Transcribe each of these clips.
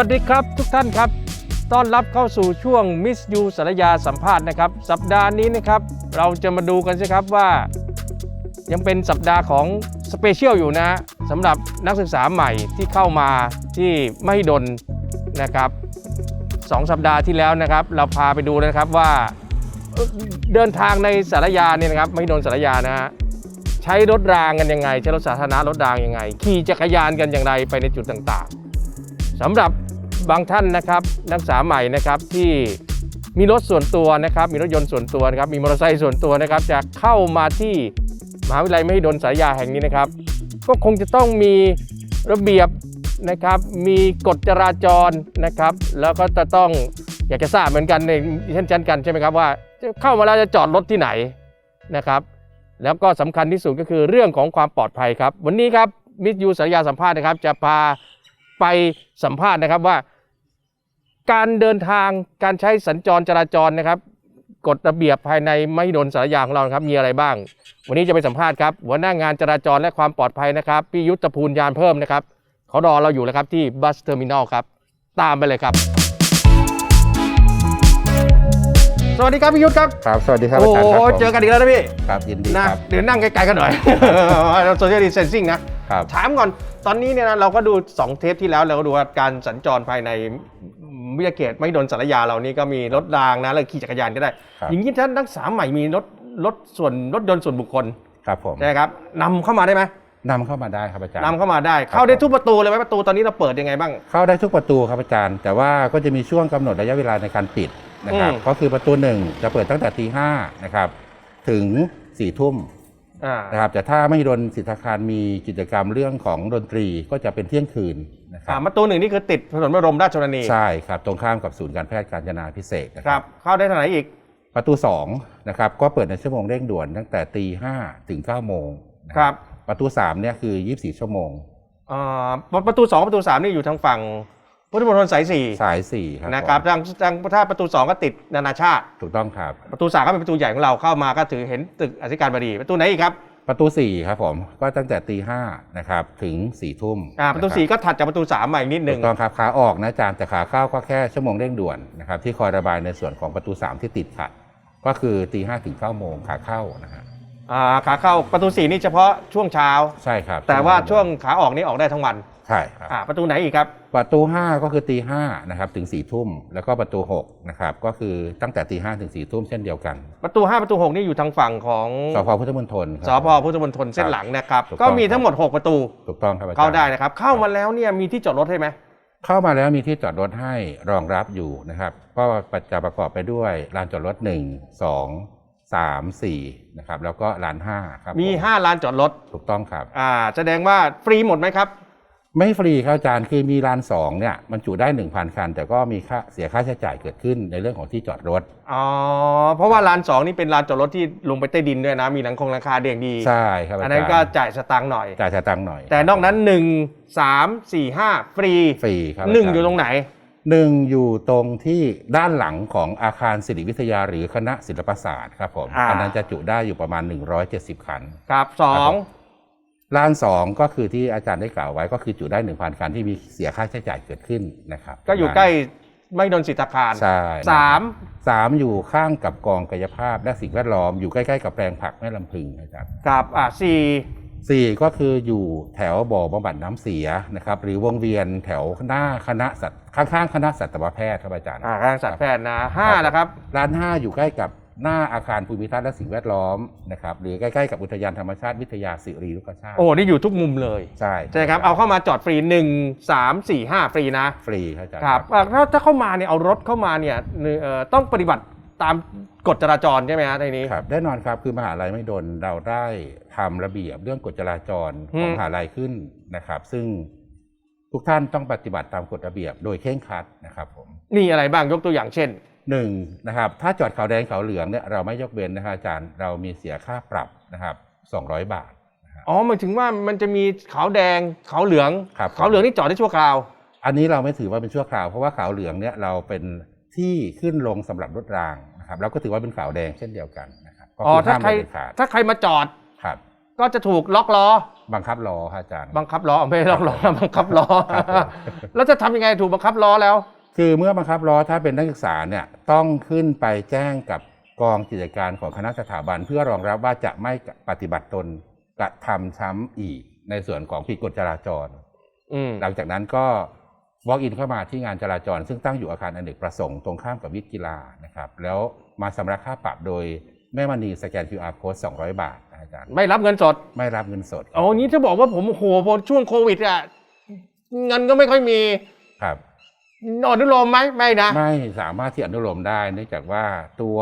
วัสดีครับทุกท่านครับ ต้อนรับเข้าสู่ช่วงมิสยูสารยาสัมภาษณ์นะครับ สัปดาห์นี้นะครับ เราจะมาดูกันสิครับว่า ยังเป็นสัปดาห์ของสเปเชียลอยู่นะสำหรับนักศึกษาใหม่ที่เข้ามาที่มหิดลนะครับสองสัปดาห์ที่แล้วนะครับ เราพาไปดูนะครับว่าเอ่อเดินทางในสารยาเนี่ยนะครับมหิดลสารยานะฮะใช้รถรางกันยังไง ใช้รถสาธารณะรถรางยังไง ขี่จักรยานกันอย่างไรไปในจุดต่างๆสำหรับ บางท่านนะครับนักศึกษาใหม่นะครับที่มีรถส่วนตัวนะครับ มีรถยนต์ส่วนตัวนะครับมีมอเตอร์ไซค์ส่วนตัวนะครับ จะเข้ามาที่มหาวิทยาลัยมหิดลสารยาแห่งนี้นะครับ ก็คงจะต้องมีระเบียบนะครับมีกฎจราจรนะครับ แล้วก็จะต้องอยากจะทราบเหมือนกันในเช่นเช่นกัน ใช่ไหมครับว่าจะเข้ามาแล้วจะจอดรถที่ไหนนะครับ แล้วก็สำคัญที่สุดก็คือเรื่องของความปลอดภัยครับ วันนี้ครับมิสยูสารยาสัมภาษณ์นะครับ จะพาไปสัมภาษณ์นะครับว่า การเดินทางการใช้สัญจรจราจรนะครับกฎระเบียบภายในมหิดลสารยาของเรานะครับมีอะไรบ้าง วันนี้จะไปสัมภาษณ์ครับหัวหน้างานจราจรและความปลอดภัยนะครับพี่ยุทธภูลยานเพิ่มนะครับเขารอเราอยู่แล้วครับที่บัสเทอร์มินอลครับตามไปเลยครับ สวัสดีครับพี่ยุทธครับครับ สวัสดีครับโอ้อาจารย์โหครับผมเจอกันอีกแล้วนะพี่ครับยินดีนะ ครับ เดี๋ยวนั่งไกลๆกันหน่อย เราโซเชียลดิสเทนซิ่งนะครับ ถามก่อน ตอนนี้เนี่ยนะเราก็ดู 2 เทปที่แล้วเราก็ดูว่าการสัญจรภายในวิทยาเขตไม่โดนสารยาเรานี่ก็มีรถรางนะแล้วขี่จักรยานก็ได้ครับอย่างนี้ท่านนักศึกษาใหม่มีรถรถส่วนรถยนต์ส่วนบุคคลครับผมใช่ไหมครับนำเข้ามาได้ไหมนำเข้ามาได้ครับอาจารย์นำเข้ามาได้ เข้าได้ทุกประตูเลยไหมประตูตอนนี้เราเปิดยังไงบ้าง เข้าได้ทุกประตูครับอาจารย์ แต่ว่าก็จะมีช่วงกำหนดระยะเวลาในการปิดนะครับอืมก็คือประตูหนึ่งจะเปิดตั้งแต่ตีห้านะครับถึงสี่ทุ่มอ่า นะครับแต่ถ้าไม่โดนสิทธาคารมีกิจกรรมเรื่องของดนตรีก็จะเป็นเที่ยงคืนนะคอ่ารับประตูหนึ่งนี่คือติดถนนบรมราชชนนีใช่ครับตรงข้ามกับศูนย์การแพทย์การจนาพิเศษกนะคครัรับบเข้าได้ทางไหนอีกประตู2นะครับก็เปิดในชั่วโมงเร่งด่วนตั้งแต่ตีห้าถึง9ก้าโมงนะครับประตู3เนี่ยคือ 24 ชั่วโมงอ่าประตูสองประตูสามนี่อยู่ทางฝั่ง พุทธมณฑลสายสี่สาย4ครับนะครับผมทางทางถ้าประตูสองก็ติดนานาชาติ ถูกต้องครับ ประตูสามก็เป็นประตูใหญ่ของเราเข้ามาก็ถือเห็นตึกอธิการบดีประตูไหนอีกครับประตู4ครับผมก็ตั้งแต่ตีห้านะครับถึง4ี่ทุ่มอ่าประตูสี่ก็ถัดจากประตูสามมาอีกนิดหถูนึ่งกต้องครับขาออกนะอาจารย์แต่ขาเข้าก็แค่ชั่วโมงเร่งด่วนนะครับที่คอยระบายในส่วนของประตู 3 ที่ติดขัด ก็คือตีห้าถึง9ก้าโมงขาเข้านะฮะอ่าขาเข้าประตูสี่นี่เฉพาะช่วงเช้าใช่ครับแต่ว่าช่วงขาออกนี่ออกได้ทั้งวัน ใช่ครับ อ่าประตูไหนอีกครับ ประตู 5 ก็คือตีห้านะครับถึง4ี่ทุ่มแล้วก็ประตู6นะครับก็คือตั้งแต่ตีห้าถึง4ี่ทุ่มเช่นเดียวกันประตูห้าประตูหกนี่อยู่ทางฝั่งของสพพุทธมณฑลครับ สพพุทธมณฑลเส้นหลังนะครับ ถูกต้อง ก็มีทั้งหมด 6 ประตูถูกต้องครับอจรย์เข้าได้นะครับ เข้ามาแล้วเนี่ยมีที่จอดรถให้ไหมเข้ามาแล้วมีที่จอดรถให้รองรับอยู่นะครับ ก็จะประกอบไปด้วยลานจอดรถ 1 2 3 4นะครับแล้วก็ลาน5ครับมี ผ5 ลานจอดรถถูกต้องครับ อ่าแสดงว่าฟรีหมดไหมครับ ไม่ฟรีครับอาจารย์คือมีลาน2เนี่ยมันจุได้ 1,000 คัน แต่ก็มีค่าเสียค่าใช้จ่ายเกิดขึ้นในเรื่องของที่จอดรถ อ๋อ เพราะว่าลานสองนี่เป็นลานจอดรถที่ลงไปใต้ดินด้วยนะ มีหลังคงหลังคาเดียงดี ใช่ครับอาอันจารย์นั้นก็จ่ายสตางค์หน่อย จ่ายสตังค์หน่อย แต่นอกนั้น 1 3 4 5 ฟรี ฟรีครับหนึ่งาจาอยู่ตรงไหนหนึ่งอยู่ตรงที่ด้านหลังของอาคารศิริวิทยาหรือคณะศิลปศาสตร์ครับผมอ่าอันนั้นจะจุได้อยู่ประมาณ 170 คัน ครับสอง ล้านสองก็คือที่อาจารย์ได้กล่าวไว้ก็คือจุได้หนึ่งพันคันที่มีเสียค่าใช้จ่ายเกิดขึ้นนะครับก็อยู่ใกล้ไม่โดนสิทธาคารใช่สามสามอยู่ข้างกับกองกายภาพและสิ่งแวดล้อมอยู่ใกล้ๆกับแปลงผักแม่ลำพึงนะครับกับอ่าสี่สี่ก็คืออยู่แถวบ่อบำบัดน้ำเสียนะครับ หรือวงเวียนแถวหน้าคณะสัตว์ข้างๆคณะสัตวแพทย์ครับอาจารย์อ่าทางสัตวแพทย์นะห้านะครับร้านห้าอยู่ใกล้กับ หน้าอาคารภูมิทัศน์และสิ่งแวดล้อมนะครับหรือใกล้ๆกับอุทยานธรรมชาติวิทยาสิริลุกชาติโอ้นี่อยู่ทุกมุมเลยใช่ใช่ครับเอาเข้ามาจอดฟรี 1 3 4 5 ฟรีนะ ฟรีครับอาจารย์ครับอะถ้าถ้าเข้ามาเนี่ยเอารถเข้ามาเนี่ยเอ่อต้องปฏิบัติตามกฎจราจรใช่ไหมฮะในนี้ครับแน่นอนครับคือมหาลัยไม่ดนเราได้ทำระเบียบเรื่องกฎจราจรของอืมมหาลัยขึ้นนะครับ ซึ่งทุกท่านต้องปฏิบัติตามกฎระเบียบโดยเคร่งครัดนะครับผมมีอะไรบ้างยกตัวอย่างเช่น หนึ่งนะครับถ้าจอดขาวแดงขาวเหลืองเนี่ยเราไม่ยกเว้นนะครับอาจารย์เรามีเสียค่าปรับนะครับ200 บาท อ๋อหมายถึงว่ามันจะมีขาวแดงขาวเหลืองครับ ขาวเหลืองนี่จอดได้ชั่วคราว อันนี้เราไม่ถือว่าเป็นชั่วคราวเพราะว่าขาวเหลืองเนี่ยเราเป็นที่ขึ้นลงสำหรับรถรางนะครับเราก็ถือว่าเป็นขาวแดงเช่นเดียวกันนะครับก็อ๋อคือถ้าห้ามใครโดยเด็ดขาดถ้าใครมาจอดครับ ก็จะถูกล็อกล้อบังคับล้อครับอาจารย์บังคับล้อไม่ต้องล้อบังคับล้อครับผมแล้วจะทำยังไงถูกบังคับล้อแล้ว คือเมื่อบังคับล้อถ้าเป็นนักศึกษาเนี่ยต้องขึ้นไปแจ้งกับกองกิจการของคณะสถาบัน เพื่อรองรับว่าจะไม่ปฏิบัติตนกระทำซ้ำอีกในส่วนของผิดกฎจราจรอืมหลังจากนั้นก็ walk in เข้ามาที่งานจราจร ซึ่งตั้งอยู่อาคารอเนกประสงค์ตรงข้ามกับวิทย์กีฬานะครับ แล้วมาสำรับค่าปรับโดยแม่มณีสแกน QR code 200 บาทนะอาจารย์ไม่รับเงินสด ไม่รับเงินสดโอ้นี้จะบอกว่าผมโอ้โหพอช่วงโควิดอะเงินก็ไม่ค่อยมีครับ อนุโลมไหมไม่นะ ไม่สามารถที่อนุโลมได้ เนื่องจากว่าตัว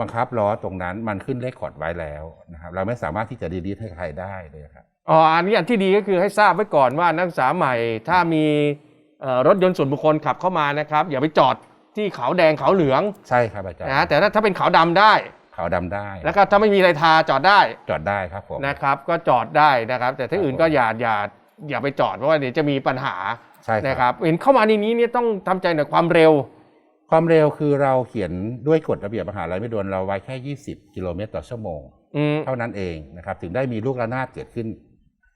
บังคับล้อตรงนั้นมันขึ้นเลขคอร์ดไว้แล้วนะครับเราไม่สามารถที่จะดีลิทให้ใครได้เลยครับอ๋ออันนี้อันที่ดีก็คือให้ทราบไว้ก่อนว่านักศึกษาใหม่ ถ้ามีเอ่อรถยนต์ส่วนบุคคลขับเข้ามานะครับ อย่าไปจอดที่ขาวแดงขาวเหลืองใช่ครับอาจารย์นะแต่ถ้าถ้าเป็นขาวดำได้ขาวดำได้ แล้วก็ถ้าไม่มีอะไรทาจอดได้จอดได้ครับผมนะครับ ก็จอดได้นะครับ แต่ที่อื่นก็อย่าอย่าอย่าไปจอดเพราะว่าเดี๋ยวจะมีปัญหา ใช่นะครับ เห็นเข้ามาในนี้เนี่ยต้องทำใจหน่อยความเร็ว ความเร็วคือเราเขียนด้วยกฎระเบียบมหาลัยไม่ดวนเราไว้แค่ 20 กิโลเมตรต่อชั่วโมง อืม เท่านั้นเองนะครับ ถึงได้มีลูกระนาดเกิดขึ้น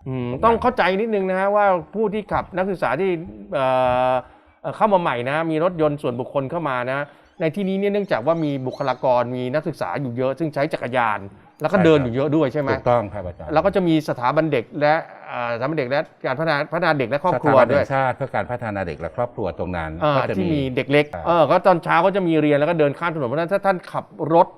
อืมต้องเข้าใจนิดนึงนะฮะว่าผู้ที่ขับนักศึกษาที่เอ่อเอ่อเข้ามาใหม่นะมีรถยนต์ส่วนบุคคลเข้ามานะ ในที่นี้เนี่ยเนื่องจากว่ามีบุคลากรมีนักศึกษาอยู่เยอะ ซึ่งใช้จักรยาน แล้วก็ใช่ครับเดินอยู่เยอะด้วยใช่ไหมถูกต้องครับอาจารย์แล้วก็จะมีสถาบันเด็กและเอ่อสถาบันเด็กและการพัฒนาพัฒนาเด็กและครอบครัวสถาบันด้แห่วยงชาติเพื่อการพัฒนาเด็กและครอบครัวตรงนั้นอ่าก็จะที่มีมีเด็กเล็กครับเออก็ตอนเช้าก็จะมีเรียนแล้วก็เดินข้ามถนนเพราะฉะนั้นถ้าท่านขับรถ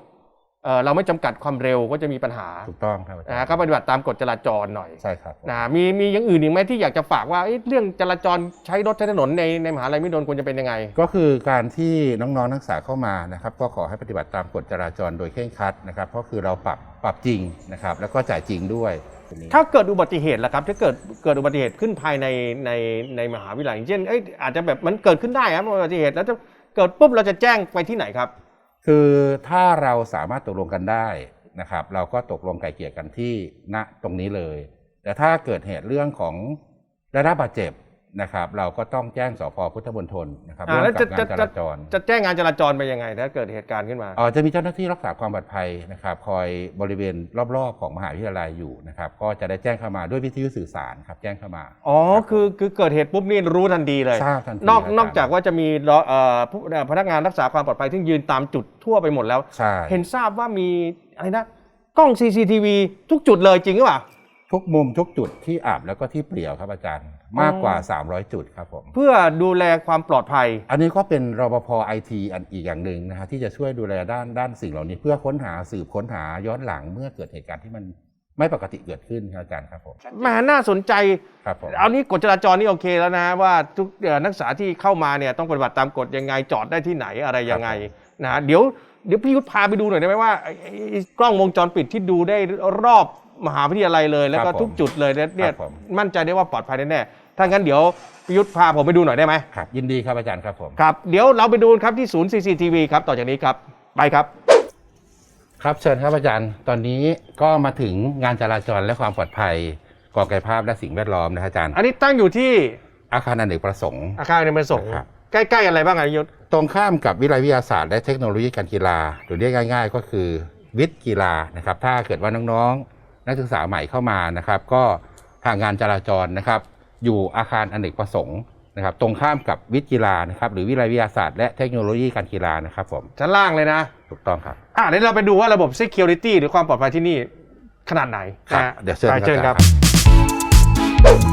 เออเราไม่จำกัดความเร็วก็จะมีปัญหาถูกต้องครับอาจารนะฮะย์ก็ปฏิบัติตามกฎจราจรหน่อยใช่ครับผมนะมีมีอย่างอื่นอีกไหมที่อยากจะฝากว่าเอ๊ะเรื่องจราจรใช้รถใช้ถนนในในมหาลัยมิโดนควรจะเป็นยังไง ก็คือการที่น้องๆนักศึกษาเข้ามานะครับก็ขอให้ปฏิบัติตามกฎจราจรโดยเคร่งครัดนะครับเพราะคือเราปรับปรับจริงนะครับแล้วก็จ่ายจริงด้วยตรงนี้ถ้าเกิดอุบัติเหตุล่ะครับถ้าเกิดเกิดอุบัติเหตุขึ้นภายในในในมหาวิทยาลัยอย่างเช่นเอ้ยอาจจะแบบมันเกิดขึ้นได้ครับอุบัติเหตุแล้วจะเกิดปุ๊บเราจะแจ้งไปที่ไหนครับ คือถ้าเราสามารถตกลงกันได้นะครับ เราก็ตกลงไกลเกลี่ยกันที่ณตรงนี้เลย แต่ถ้าเกิดเหตุเรื่องของได้รับบาดเจ็บ นะครับเราก็ต้องแจ้งสพพุทธมณฑลนะครับอ่าร่วมแล้วกับจะงานจจะราจรจะแจ้งงานจราจรไปยังไง ถ้าเกิดเหตุการณ์ขึ้นมาเอ่อจะมีเจ้าหน้าที่รักษาความปลอดภัยนะครับคอยบริเวณรอบๆ ของมหาวิทยาลัยอยู่นะครับก็จะได้แจ้งเข้ามาด้วยวิทยุสื่อสารครับแจ้งเข้ามาอ๋อคือคือเกิดเหตุปุ๊บนี่รู้ทันทีเลยทราบทันทีนอกครับนอกจากว่าจะมีรอเอ่อผู้เอ่อพนักงานรักษาความปลอดภัยที่ยืนตามจุดทั่วไปหมดแล้วใช่เห็นทราบว่ามีอะไรนะกล้อง CCTV ทุกจุดเลยจริงหรือเปล่าทุกมุมทุกจุดที่อับแล้วก็ที่เปลี่ยวครับอาจารย์ มากกว่า 300 จุดครับผม เพื่อดูแลความปลอดภัย อันนี้ก็เป็นรปภไอทีอันอีกอย่างหนึ่งนะฮะที่จะช่วยดูแลด้านด้านสิ่งเหล่านี้ เพื่อค้นหาสืบค้นหาย้อนหลังเมื่อเกิดเหตุการณ์ที่มันไม่ปกติเกิดขึ้นครับอาจารย์ครับผมแหมาน่าสนใจ ครับผมเอานี้กฎจราจรนี่โอเคแล้วนะว่าทุกเอ่อนักศึกษาที่เข้ามาเนี่ยต้องปฏิบัติตามกฎยังไงจอดได้ที่ไหนอะไรยังไงนะเดี๋ยวเดี๋ยวพี่ยุทธพาไปดูหน่อยได้ไหมว่าไอ้ไอ้ไอ้กล้องวงจรปิดที่ดูได้รอบมหาวิทยาลัยเลย แล้วก็ทุกจุดเลยเนี่ยเนี่ยครับผมมั่นใจได้ว่าปลอดภัยแน่ๆ ถ้างั้นเดี๋ยวพี่ยุทธพาผมไปดูหน่อยได้ไหมครับยินดีครับอาจารย์ครับผม ครับ เดี๋ยวเราไปดูครับที่ศูนย์ CCTV ครับต่อจากนี้ครับ ไปครับ ครับเชิญครับอาจารย์ ตอนนี้ก็มาถึงงานจราจรและความปลอดภัยก่อกายภาพและสิ่งแวดล้อมนะครับอาจารย์ อันนี้ตั้งอยู่ที่อาคารอเนกประสงค์อาคารในประสงค์ครับใกล้ๆอะไรบ้างอะพี่ยุทธตรงข้ามกับวิทยาลัยวิทยาศาสตร์และเทคโนโลยีการกีฬาหรือเรียกง่าย ๆ ก็คือวิทย์กีฬานะครับ ถ้าเกิดว่าน้องๆ นักศึกษาใหม่เข้ามานะครับ ก็ทางงานจราจรนะครับ อยู่อาคารอเนกประสงค์นะครับตรงข้ามกับวิทย์กีฬานะครับหรือวิทยาลัยวิทยาศาสตร์และเทคโนโลยีการกีฬานะครับผมชั้นล่างเลยนะ ถูกต้องครับ อะเดี๋ยวเราไปดูว่าระบบ security หรือความปลอดภัยที่นี่ขนาดไหนครับนะฮะเดี๋ยวเชิญไปครับเชิญครับอาจารย์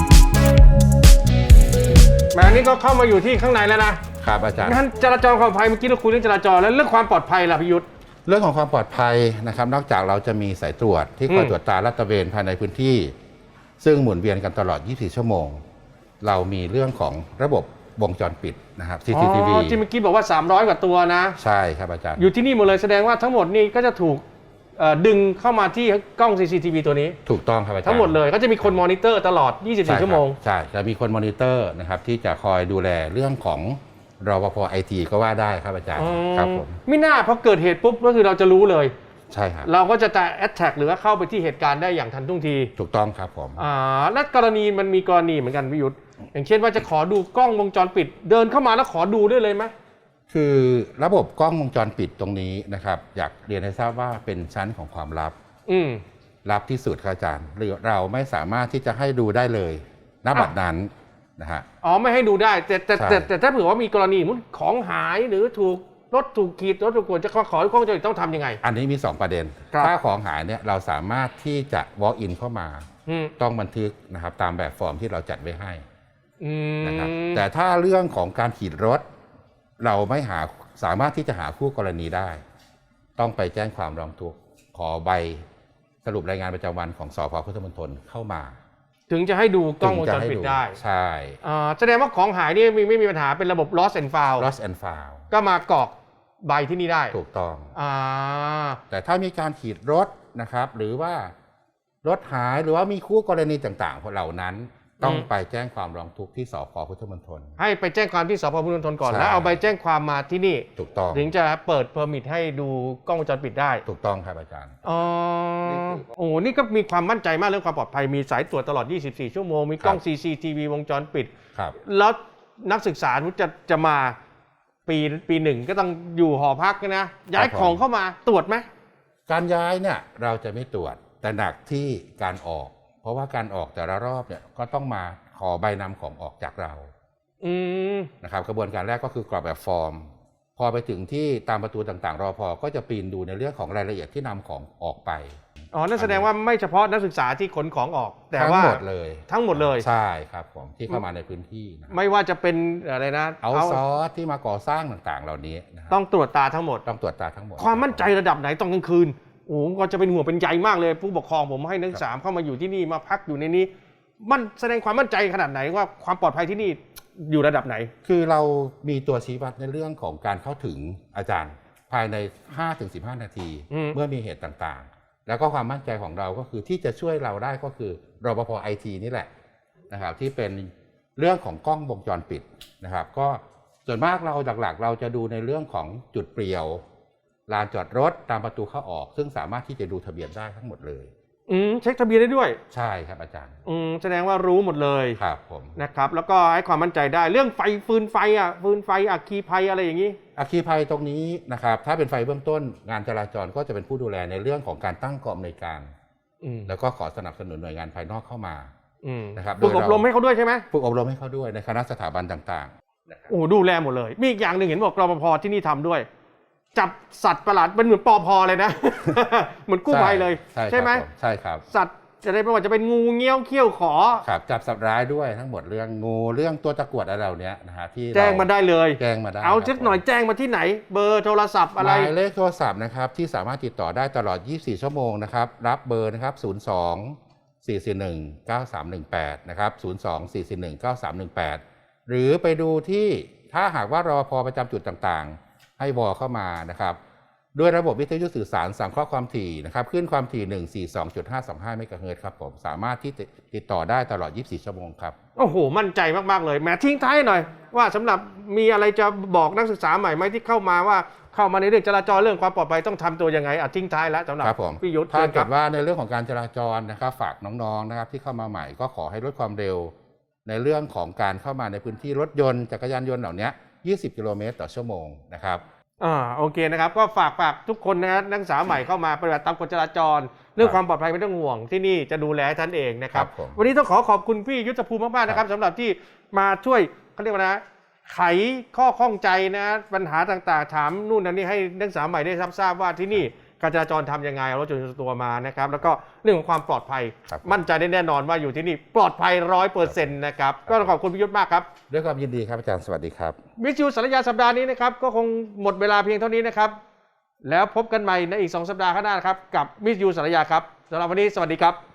แหมอันนี้ก็เข้ามาอยู่ที่ข้างในแล้วนะครับอาจารย์งั้นจราจรความปลอดภัยเมื่อกี้เราคุยเรื่องจราจรแล้วเรื่องความปลอดภัยล่ะพิยุทธ เรื่องของความปลอดภัยนะครับ นอกจากเราจะมีสายตรวจที่คอยอืม ตรวจตาลาดตระเวนภายในพื้นที่ ซึ่งหมุนเวียนกันตลอด 24 ชั่วโมง เรามีเรื่องของระบบวงจรปิดนะครับ CCTV อ๋อที่เมื่อกี้บอกว่า 300 กว่าตัวนะ ใช่ครับอาจารย์ อยู่ที่นี่หมดเลยแสดงว่าทั้งหมดนี่ก็จะถูกเอ่อดึงเข้ามาที่กล้อง CCTV ตัวนี้ ถูกต้องครับอาจารย์ทั้งหมดเลยก็จะมีคนมอนิเตอร์ตลอดใช่ครับ24 ชั่วโมง ใช่จะมีคนมอนิเตอร์นะครับที่จะคอยดูแลเรื่องของรปภไอทีก็ว่าได้ครับอาจารย์ครับผม ไม่น่าพอเกิดเหตุปุ๊บก็คือเราจะรู้เลย ใช่ครับเราก็จะจะแอ t แทกหรือว่าเข้าไปที่เหตุการณ์ได้อย่างทันท่วงทีถูกต้องครับผมอ่าและกรณีมันมีกรณีเหมือนกันพิยุทธอย่างเช่นว่าจะขอดูกล้องวงจรปิด เดินเข้ามาแล้วขอดูได้เลยไหมคือระบบกล้องวงจรปิดตรงนี้นะครับ อยากเรียนให้ทราบว่าเป็นชั้นของความลับ อืมลับที่สุดครับอาจารย์หรือเราไม่สามารถที่จะให้ดูได้เลยณบัดนั้นนะฮะอ๋อไม่ให้ดูได้แต่แต่ใช่แต่แต่ถ้าเผื่อว่ามีกรณีมุนของหายหรือถูก รถถูกขีดรถถูกกวดจะขอขอให้กล้องวงจรปิดต้องทำยังไง อันนี้มี 2 ประเด็น ครับ ถ้าของหายเนี่ยเราสามารถที่จะ walk in เข้ามา อืมต้องบันทึกนะครับตามแบบฟอร์มที่เราจัดไว้ให้อืมนะครับแต่ถ้าเรื่องของการขีดรถ เราไม่หาสามารถที่จะหาคู่กรณีได้ ต้องไปแจ้งความร้องทุกข์ขอใบสรุปรายงานประจำวันของสพพุทธมณฑลเข้ามาถึงจะให้ดูกล้องวงถึจจะรให้ปิดได้ใช่ อ่าแสดงว่าของหายนี่มีไม่มีปัญหาเป็นระบบ lost and found lost and found ก็มากรอก ใบที่นี่ได้ถูกต้องอ่าแต่ถ้ามีการขีดรถนะครับ หรือว่ารถหายหรือว่ามีคู่กรณีต่างๆเหล่านั้นต้องไปแจ้งความร้องทุกข์ที่สพพุทธมณฑลให้ไปแจ้งความที่สพพุทธมณฑลก่อนใช่แล้วเอาใบแจ้งความมาที่นี่ถูกต้องถึงจะเปิดเพอร์มิทให้ดูกล้องวงจรปิดได้ถูกต้องครับอาจารย์อ๋อโอ้นี่ก็มีความมั่นใจมากเรื่องความปลอดภัยมีสายตรวจตลอด 24 ชั่วโมง มีกล้องครับ CCTV วงจรปิดครับแล้วนักศึกษาจะจะมา ปีปีหนึ่งก็ต้องอยู่หอพักนะย้ายของเข้ามาตรวจไหมการย้ายเนี่ยเราจะไม่ตรวจแต่หนักที่การออก เพราะว่าการออกแต่ละรอบเนี่ยก็ต้องมาขอใบนำของออกจากเราอืมนะครับกระบวนการแรกก็คือกรอกแบบฟอร์ม พอไปถึงที่ตามประตูต่างๆ รอพอก็จะปีนดูในเรื่องของรายละเอียดที่นำของออกไป อ๋อ นั่นแสดงว่าไม่เฉพาะนักศึกษาที่ขนของออก แต่ทั้งว่าหมดเลย ทั้งหมดเลย ใช่ครับผมที่เข้ามาในพื้นที่นะครับไม่ว่าจะเป็นอะไรนะเอาซอสที่มาก่อสร้างต่างๆ เหล่านี้นะครับต้องตรวจตาทั้งหมด ต้องตรวจตาทั้งหมด ความมั่นใจระดับไหนตอนกลางคืน โอ้โหก็จะเป็นห่วงเป็นใยมากเลย ผู้ปกครองผมให้นักศึกษาเข้ามาอยู่ที่นี่มาพักอยู่ในนี้ มันแสดงความมั่นใจขนาดไหนว่าความปลอดภัยที่นี่อยู่ระดับไหน คือเรามีตัวชี้วัดในเรื่องของการเข้าถึงอาจารย์ภายใน 5-15 นาทีอืมเมื่อมีเหตุต่างๆ แล้วก็ความมั่นใจของเราก็คือที่จะช่วยเราได้ก็คือรปภไอทีนี่แหละนะครับที่เป็นเรื่องของกล้องวงจรปิดนะครับ ก็ส่วนมากเราหลักๆ เราจะดูในเรื่องของจุดเปลี่ยวลานจอดรถตามประตูเข้าออก ซึ่งสามารถที่จะดูทะเบียนได้ทั้งหมดเลย อืมเช็คทะเบียนได้ด้วย ใช่ครับอาจารย์อืมแสดงว่ารู้หมดเลยครับผมนะครับ แล้วก็ให้ความมั่นใจได้เรื่องไฟฟืนไฟอะฟืนไฟอัคคีภัยอะไรอย่างนี้ อัคคีภัยตรงนี้นะครับ ถ้าเป็นไฟเบื้องต้นงานจราจรก็จะเป็นผู้ดูแลในเรื่องของการตั้งกองในวยการ อืมแล้วก็ขอสนับสนุนหน่วยงานภายนอกเข้ามา อืมนะครับฝึกโดยอบเรา รมให้เขาด้วยใช่ไหมฝึกอบรมให้เขาด้วยในคณะสถาบันต่างๆนะครับ โอ้ดูแลหมดเลย มีอีกอย่างหนึ่งเห็นบอกรปภที่นี่ทำด้วย จับสัตว์ประหลาดเป็นเหมือนปอพอเลยนะ เหมือนกู้ภัยเลยใช่ใช่ไหมครับผใช่ครับ สัตว์จะได้ไม่ว่าจะเป็นงูเงี้ยวเขี้ยวขอครับจับสัตว์ร้ายด้วยทั้งหมดเรื่องงูเรื่องตัวตะกรวดอะไรเหล่านี้นะฮะที่เรแจ้งมาได้เลยแจ้งมาได้เอาครับสักหน่อยผมแจ้งมาที่ไหน เบอร์โทรศัพท์อะไรหมายเลขโทรศัพท์นะครับที่สามารถติดต่อได้ตลอด 24 ชั่วโมงนะครับรับเบอร์นะครับ 02 441 9318 นะครับ 02 441 9318 หรือไปดูที่ถ้าหากว่ารอพอประจำจุดต่างๆ ให้วอเข้ามานะครับด้วยระบบวิทยุสื่อสารสังเคราะห์ความถี่นะครับขึ้นความถี่ 142.525 เมกะเฮิรตซ์ครับผม สามารถที่จะติดต่อได้ตลอด 24 ชั่วโมงครับ โอ้โห มั่นใจมาก ๆ เลยแหมทิ้งท้ายหน่อย ว่าสำหรับมีอะไรจะบอกนักศึกษาใหม่ไหมที่เข้ามาว่าเข้ามาในเรื่องจราจรเรื่องความปลอดภัยต้องทำตัวยังไงอะทิ้งท้ายแล้วสำหรับครับผมพี่ยุทธถ้าเชิญคเกิรับดว่าในเรื่องของการจราจรนะครับฝากน้องๆนะครับที่เข้ามาใหม่ก็ขอให้ลดความเร็ว ในเรื่องของการเข้ามาในพื้นที่รถยนต์จักรยานยนต์เหล่านี้ 20 กิโลเมตรต่อชั่วโมงนะครับอ่าโอเคนะครับก็ฝากฝากทุกคนนะนักศึกษาใหม่เข้ามาปฏิบัติตามกฎจราจร เรื่องครับความปลอดภัยไม่ต้องห่วงที่นี่จะดูแลให้ท่านเองนะครับครับผมวันนี้ต้องขอขอบคุณพี่ยุทธภูมิมากๆนะครับสำหรับที่มาช่วยเขาเรียกว่านะไขข้อข้องใจนะปัญหาต่างๆ ถามนู่นนั่นนี่ให้นักศึกษาใหม่ได้รับทราบว่าที่นี่ การจราจรทำยังไงเอารถยนต์ส่วนตัวมานะครับ แล้วก็เรื่องของความปลอดภัย ครับมั่นใจได้แน่นอนว่าอยู่ที่นี่ปลอดภัยร้อยเปอร์เซ็นต์นะครับก็ต้องขอบคุณพี่ยุทธมากครับ ด้วยความยินดีครับอาจารย์สวัสดีครับวิจิวสารยาสัปดาห์นี้นะครับก็คงหมดเวลาเพียงเท่านี้นะครับ แล้วพบกันใหม่ในอีก 2 สัปดาห์ข้างหน้านะครับ กับมิสยูสารยาครับสำหรับวันนี้สวัสดีครับ